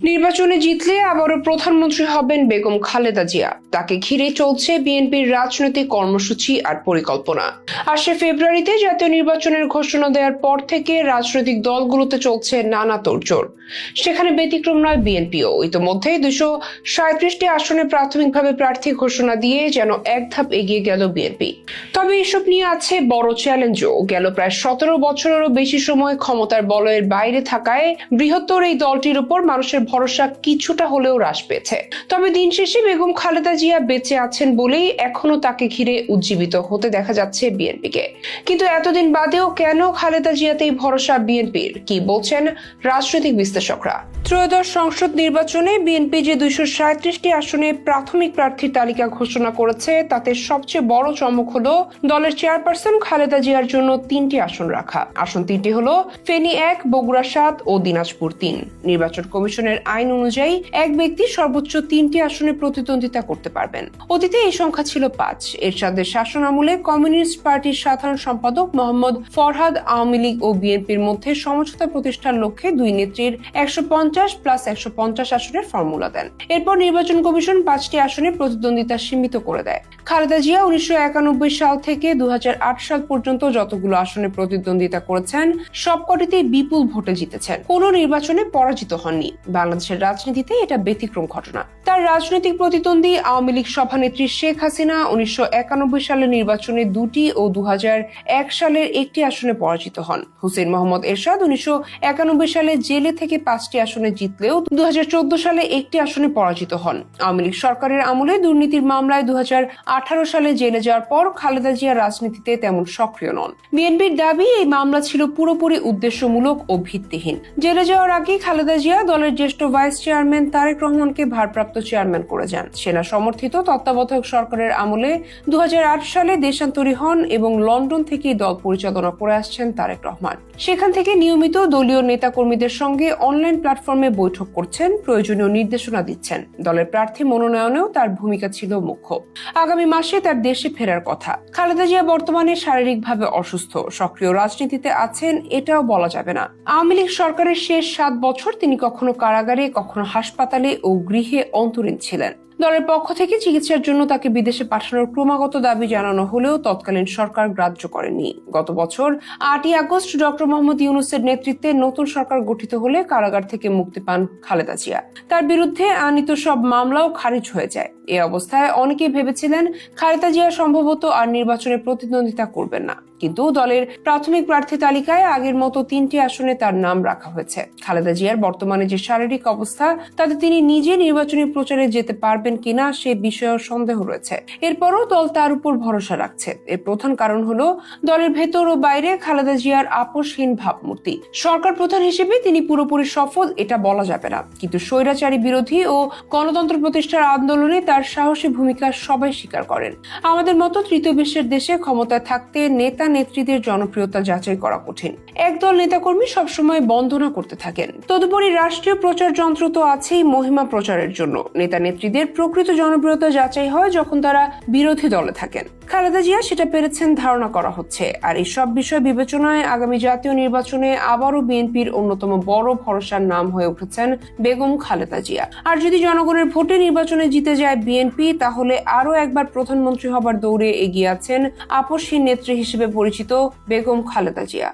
নির্বাচনে জিতলে আবারও প্রধানমন্ত্রী হবেন বেগম খালেদা জিয়া। তাকে ঘিরে চলছে বিএনপির রাজনৈতিক কর্মসূচি আর পরিকল্পনা। আসছে ফেব্রুয়ারিতে জাতীয় নির্বাচনের ঘোষণা দেওয়ার পর থেকে রাজনৈতিক দলগুলোতে চলছে নানা তোড়জোড়। সেখানে ব্যতিক্রম নয় বিএনপিও। ইতোমধ্যে দুশো সাঁত্রিশটি আসনে প্রাথমিকভাবে প্রার্থী ঘোষণা দিয়ে যেন এক ধাপ এগিয়ে গেল বিএনপি। তবে এসব নিয়ে আছে বড় চ্যালেঞ্জও। গেল প্রায় সতেরো বছরেরও বেশি সময় ক্ষমতার বলয়ের বাইরে থাকায় বৃহত্তর এই দলটির উপর মানুষের ভরসা কিছুটা হলেও হ্রাস পেয়েছে। তবে দিন শেষে বেগম খালেদা জিয়া বেঁচে আছেন বলেই এখনও তাকে ঘিরে উজ্জীবিত হতে দেখা যাচ্ছে বিএনপিকে। কিন্তু এতদিন বাদেও কেন খালেদা জিয়াতেই ভরসা বিএনপির? কি বলছেন রাজনৈতিক বিশ্লেষকরা। ত্রয়োদশ সংসদ নির্বাচনে বিএনপি যে দুইশো সাঁত্রিশটি আসনে প্রাথমিক প্রার্থীর তালিকা ঘোষণা করেছে, তাতে সবচেয়ে বড় চমক হলো দলের চেয়ারপারসন খালেদা জিয়ার জন্য তিনটি আসন রাখা। আসন তিনটি হলো ফেনী এক, বগুড়া সাত ও দিনাজপুর তিন। নির্বাচন কমিশনের আইন অনুযায়ী এক ব্যক্তি সর্বোচ্চ তিনটি আসনে প্রতিদ্বন্দ্বিতা করতে পারবেন। অতীতে এই সংখ্যা ছিল পাঁচ। এরশাদের শাসন আমলে কমিউনিস্ট পার্টির সাধারণ সম্পাদক মোহাম্মদ ফরহাদ আওয়ামী লীগ ও বিএনপির মধ্যে সমঝোতা প্রতিষ্ঠার লক্ষ্যে দুই নেত্রীর একশো পঞ্চাশ প্লাস একশো পঞ্চাশ আসনের ফর্মুলা দেন। এরপর নির্বাচন কমিশন পাঁচটি আসনে প্রতিদ্বন্দ্বিতা সীমিত করে দেয়। খালেদা জিয়া উনিশশো একানব্বই সাল থেকে দু হাজার আট সাল পর্যন্ত যতগুলো আসনে প্রতিদ্বন্দ্বিতা করেছেন, সবকটিতেই বিপুল ভোটে জিতেছেন। কোন নির্বাচনে পরাজিত হননি। বাংলাদেশের রাজনীতিতে এটা ব্যতিক্রম ঘটনা। তার রাজনৈতিক প্রতিদ্বন্দ্বী আওয়ামী লীগ সভানেত্রী শেখ হাসিনা উনিশশো একানব্বই সালের নির্বাচনে দুটি ও দু হাজার এক সালের একটি আসনে পরাজিত হন। হুসেন মোহাম্মদ এরশাদ উনিশশো একানব্বই সালে জেলে থেকে পাঁচটি আসনে জিতলেও দু হাজার চোদ্দ সালে একটি আসনে পরাজিত হন। আওয়ামী লীগ সরকারের আমলে দুর্নীতির মামলায় দু হাজার আঠারো সালে জেলে যাওয়ার পর খালেদা জিয়া রাজনীতিতে তেমন সক্রিয় নন। বিএনপির দাবি, এই মামলা ছিল পুরোপুরি উদ্দেশ্যমূলক ও ভিত্তিহীন। জেলে যাওয়ার আগে খালেদা জিয়া দলের জ্যেষ্ঠ ভাইস চেয়ারম্যান তারেক রহমানকে ভারপ্রাপ্ত চেয়ারম্যান করে যান। সেনা সমর্থিত তত্ত্বাবধায়ক সরকারের আমলে দু সালে দেশান্তরী হন এবং লন্ডন থেকে দল পরিচালনা করে আসছেন তারেক রহমান। সেখান থেকে নিয়মিত দলীয় নেতাকর্মীদের সঙ্গে অনলাইন প্ল্যাটফর্মে বৈঠক করছেন, প্রয়োজনীয় নির্দেশনা দিচ্ছেন। দলের প্রার্থী মনোনয়নেও তার ভূমিকা ছিল মুখ্য। আগামী মাসে তার দেশে ফেরার কথা। খালেদা জিয়া বর্তমানে শারীরিকভাবে অসুস্থ। সক্রিয় রাজনীতিতে আছেন, এটাও বলা যাবে না। আওয়ামী লীগ সরকারের শেষ সাত বছর তিনি কখনো কারাগারে কখনো হাসপাতালে ও গৃহে অন্তরীণ ছিলেন। দলের পক্ষ থেকে চিকিৎসার জন্য তাকে বিদেশে পাঠানোর ক্রমাগত দাবি জানানো হলেও তৎকালীন সরকার গ্রাহ্য করেনি। গত বছর আটই আগস্ট ডক্টর মোহাম্মদ ইউনুসের নেতৃত্বে নতুন সরকার গঠিত হলে কারাগার থেকে মুক্তি পান খালেদা জিয়া। তার বিরুদ্ধে আনিত সব মামলাও খারিজ হয়ে যায়। এ অবস্থায় অনেকেই ভেবেছিলেন, খালেদা জিয়া সম্ভবত আর নির্বাচনে প্রতিদ্বন্দ্বিতা করবেন না। কিন্তু দলের প্রাথমিক প্রার্থী তালিকায় আগের মতো তিনটি আসনে তার নাম রাখা হয়েছে। খালেদা জিয়ার বর্তমানে যে শারীরিক অবস্থা, তাতে তিনি নিজে নির্বাচনী প্রচারে যেতে পারবেন কিনা সে বিষয়েও সন্দেহ রয়েছে। এরপরও দল তার উপর ভরসা রাখছে। এর প্রধান কারণ হলো দলের ভেতর ও বাইরে খালেদা জিয়ার আপোষহীন ভাবমূর্তি। সরকার প্রধান হিসেবে তিনি পুরোপুরি সফল, এটা বলা যাবে না। কিন্তু স্বৈরাচারী বিরোধী ও গণতন্ত্র প্রতিষ্ঠার আন্দোলনে তার সাহসী ভূমিকা সবাই স্বীকার করেন। আমাদের মতো তৃতীয় বিশ্বের দেশে ক্ষমতায় থাকতে নেতা নেত্রীদের জনপ্রিয়তা যাচাই করা কঠিন। একদল নেতাকর্মী সবসময় বন্দনা করতে থাকেন। তদুপরি রাষ্ট্রীয় প্রচার যন্ত্র তো আছেই মহিমা প্রচারের জন্য। নেতা নেত্রীদের প্রকৃত জনপ্রিয়তা যাচাই হয় যখন তারা বিরোধী দলে থাকেন। খালেদা জিয়া সেটা পেরেছেন ধারণা করা হচ্ছে। আর এই সব বিষয় বিবেচনায় আগামী জাতীয় নির্বাচনে আবারও বিএনপির অন্যতম বড় ভরসার নাম হয়ে উঠেছেন বেগম খালেদা জিয়া। আর যদি জনগণের ভোটে নির্বাচনে জিতে যায় বিএনপি, তাহলে আরও একবার প্রধানমন্ত্রী হবার দৌড়ে এগিয়ে আছেন আপসহীন নেত্রী হিসেবে পরিচিত বেগম খালেদা জিয়া।